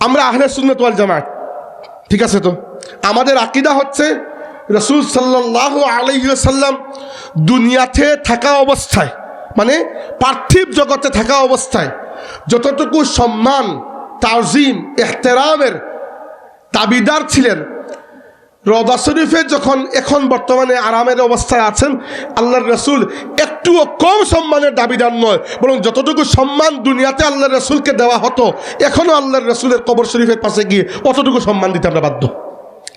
আমরা আহলে সুন্নত ওয়াল জামাত। ঠিক আছে তো? আমাদের আকিদা হচ্ছে রসুল সাল্লাহ আলহিসাল্লাম দুনিয়াতে থাকা অবস্থায় মানে পার্থিব জগতে থাকা অবস্থায় যতটুকু সম্মান, তাজিম, এহতেরামের দাবিদার ছিলেন রদা শরীফে যখন এখন বর্তমানে আরামের অবস্থায় আছেন, আল্লাহর রসুল একটুও কম সম্মানের দাবিদার নয়, বরং যতটুকু সম্মান দুনিয়াতে আল্লাহর রসুলকে দেওয়া হতো এখনও আল্লাহর রসুলের কবর শরীফের পাশে গিয়ে অতটুকু সম্মান দিতে আমরা বাধ্য।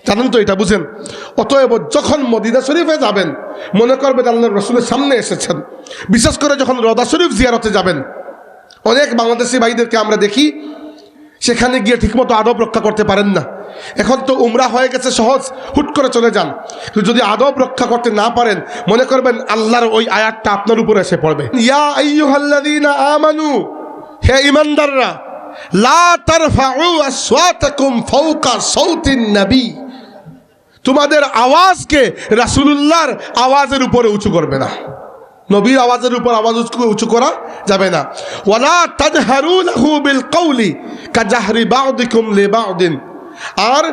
জানেন তো এটা, বুঝেন? অতএব যখন মদিনা শরীফে যাবেন, মনে করবেন আল্লাহ রসুলের সামনে এসেছেন। বিশেষ করে যখন রদা শরীফ জিয়ারতে যাবেন, অনেক বাংলাদেশি ভাইদেরকে আমরা দেখি সেখানে গিয়ে ঠিকমতো আদব রক্ষা করতে পারেন না। এখন তো উমরা হয়ে গেছে, সহজ। হুট করে চলে যান। যদি আদব রক্ষা করতে না পারেন, মনে করবেন আল্লাহর ওই আয়াতটা আপনার উপরে এসে পড়বে। ইয়া আমানু, হে নবী। তোমাদের আওয়াজকে রাসূলুল্লাহর আওয়াজের উপরে উঁচু করবে না। নবীর আওয়াজের উপর আওয়াজ উঁচু উঁচু করা যাবে না। ওয়ালা তাজহারু লাহু বিল কওলি কাজাহরি বাউদিকুম লিবাউদিন আর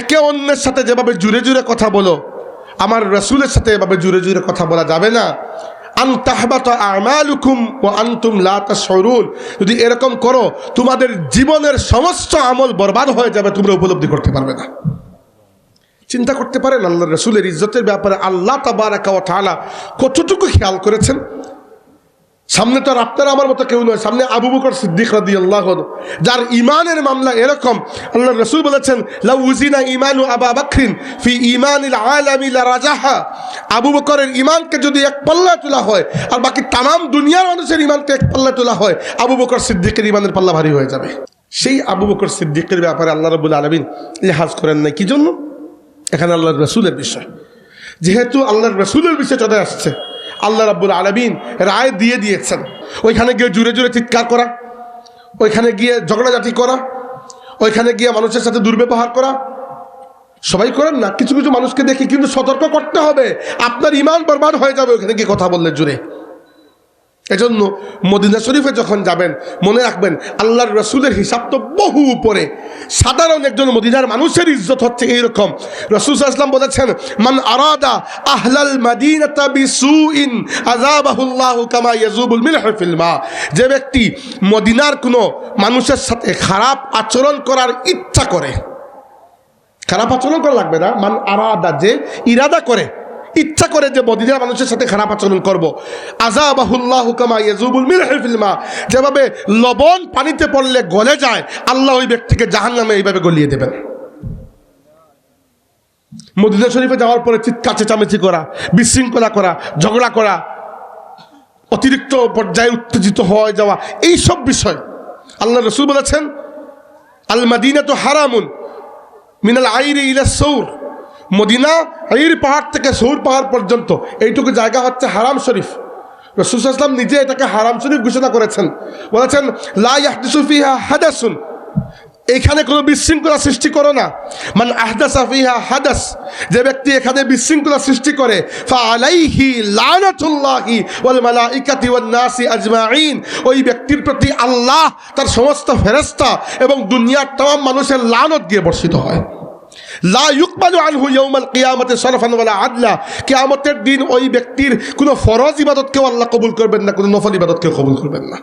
একে অন্যের সাথে যেভাবে জুড়ে জুড়ে কথা বলো, আমার রসুলের সাথে এভাবে জুড়ে জুড়ে কথা বলা যাবে না। আন তাহবাত আমালুকুম ও আনতুম লা তাশউরুন। যদি এরকম করো, তোমাদের জীবনের সমস্ত আমল বরবাদ হয়ে যাবে, তোমরা উপলব্ধি করতে পারবে না। চিন্তা করতে পারেন আল্লাহ রসুলের ইজ্জতের ব্যাপারে আল্লাহ তাবারাকা ওয়া তাআলা কতটুকু খেয়াল করেছেন? সামনে তো আর আপনারা আমার মতো কেউ নয়, সামনে আবু বকর সিদ্দিক রাদি আল্লাহ যার ইমানের মামলা এরকম, আল্লাহ রসুল বলেছেন, লাউ উজিনা ইমানু আবা বাকরিন ফি ইমান রাজাহা। আবু বকরের ইমানকে যদি এক পাল্লা তোলা হয়, আর বাকি তামাম দুনিয়ার মানুষের ইমানকে এক পাল্লা তোলা হয়, আবু বকর সিদ্দিকের ইমানের পাল্লা ভারী হয়ে যাবে। সেই আবু বকর সিদ্দিকের ব্যাপারে আল্লাহ রবুল আলমিন লিহাজ করেন নাই। কি জন্য? এখানে আল্লাহর রসুলের বিষয়। যেহেতু আল্লাহর রসুলের বিষয় চলে আসছে, আল্লাহ রাব্বুল আলমিন রায় দিয়ে দিয়েছেন। ওইখানে গিয়ে জুড়ে জুড়ে চিৎকার করা, ওইখানে গিয়ে ঝগড়াঝাটি করা, ওইখানে গিয়ে মানুষের সাথে দুর্ব্যবহার করা। সবাই করেন না, কিছু কিছু মানুষকে দেখি, কিন্তু সতর্ক করতে হবে। আপনার ইমান বরবাদ হয়ে যাবে ওইখানে গিয়ে কথা বললে জুড়ে এজন্য মদিনা শরীফে যখন যাবেন, মনে রাখবেন, আল্লাহর রসুলের হিসাব তো বহু উপরে। সাধারণ একজন মদিনার মানুষের ইজ্জত হচ্ছে এইরকম। রসুল আসলাম বলেছেন, মান আরাদা আহলাল মা। যে ব্যক্তি মদিনার কোনো মানুষের সাথে খারাপ আচরণ করার ইচ্ছা করে, খারাপ আচরণ করা লাগবে না। মান আরাদা যে ইরাদা করে ইচ্ছা করে যে মদিনার মানুষের সাথে খারাপ আচরণ করব। আজাবাহুল্লাহ হুকামা ইয়াজুবুল মিলহিলমা যেভাবে লবণ পানিতে পড়লে গলে যায়, আল্লাহ ওই ব্যক্তিকে জাহান নামে এইভাবে গলিয়ে দেবেন। মদিনা শরীফে যাওয়ার পরে চিৎকার, চেঁচামেচি করা, বিশৃঙ্খলা করা, ঝগড়া করা, অতিরিক্ত পর্যায়ে উত্তেজিত হয়ে যাওয়া, এই সব বিষয় আল্লাহ রসুল বলেছেন আল মাদিনা তো হারামুন মিনাল আইরে ইলা সৌর। মদিনা আইর পাহাড় থেকে সৌর পাহাড় পর্যন্ত এইটুকু জায়গা হচ্ছে হারাম শরীফ রসুলাম নিজে এটাকে হারাম শরীফ ঘোষণা করেছেন বলেছেন লাহদিসুফিহা হাদাসুন এখানে কোনো বিশৃঙ্খলা সৃষ্টি করো না মানে আহদাসা ফিহা হাদাস যে ব্যক্তি এখানে বিশৃঙ্খলা সৃষ্টি করে ফালাইহি লানাতুল্লাহি ওয়াল মালাইকাতি ওয়ান নাসি আজমাইন ওই ব্যক্তির প্রতি আল্লাহ তার সমস্ত ফেরেশতা এবং দুনিয়ার तमाम মানুষের লানত দিয়ে বর্ষিত হয় কিয়ামতের দিন ওই ব্যক্তির কোনো ফরজ ইবাদতকেও আল্লাহ কবুল করবেন না, কোনো নফল ইবাদতকেও কবুল করবেন না।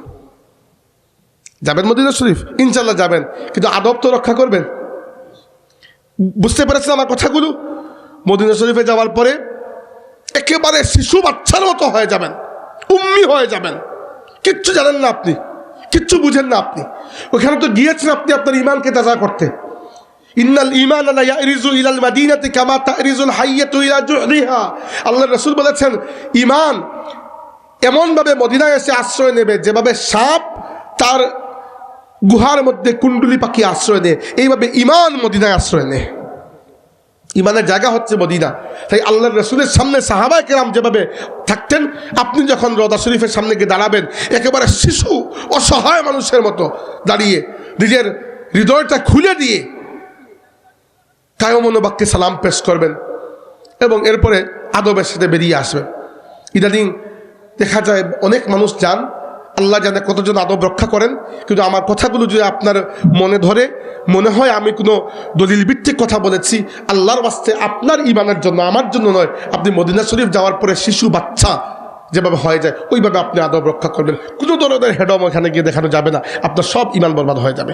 যাবেন মদিনা শরীফ? ইনশাল্লাহ যাবেন। কিন্তু আদব তো রক্ষা করবেন। বুঝতে পেরেছেন আমার কথাগুলো? মদিনা শরীফে যাওয়ার পরে একেবারে শিশু বাচ্চার মতো হয়ে যাবেন। উম্মি হয়ে যাবেন। কিচ্ছু জানেন না আপনি। কিচ্ছু বুঝেন না আপনি। ওখানে তো গিয়েছেন আপনি আপনার ইমানকে তাজা করতে। ইন্নাল ইমান ইয়ারিজু ইলাল মাদিনাতি কামা তারিজুল হাইয়াতু ইলা জুহরিহা। আল্লাহ রাসূল বলেছেন ইমান এমনভাবে মদিনায় এসে আশ্রয় নেবে, যেভাবে সাপ তার গুহার মধ্যে কুণ্ডুলি পাখি আশ্রয় নেয়, এইভাবে ইমান মদিনায় আশ্রয় নেয়। ইমানের জায়গা হচ্ছে মদিনা। তাই আল্লাহ রসুলের সামনে সাহাবায় কেরাম যেভাবে থাকতেন, আপনি যখন রদা শরীফের সামনে গিয়ে দাঁড়াবেন, একেবারে শিশু অসহায় মানুষের মতো দাঁড়িয়ে, নিজের হৃদয়টা খুলে দিয়ে কায়মনোবাক্যে সালাম পেশ করবেন এবং এরপরে আদবের সাথে বেরিয়ে আসবেন। ইদানিং দেখা যায় অনেক মানুষ যান, আল্লাহ জানে কতজন আদব রক্ষা করেন, কিন্তু আমার কথাগুলো যদি আপনার মনে ধরে, মনে হয় আমি কোনো দলিল ভিত্তিক কথা বলেছি, আল্লাহর বাস্তে আপনার ইমানের জন্য, আমার জন্য নয়। আপনি মদিনা শরীফ যাওয়ার পরে শিশু, বাচ্চা যেভাবে হয়ে যায়, ওইভাবে আপনি আদব রক্ষা করবেন। কোনো ধরনের হেডম ওখানে গিয়ে দেখানো যাবে না। আপনার সব ইমান বরবাদ হয়ে যাবে।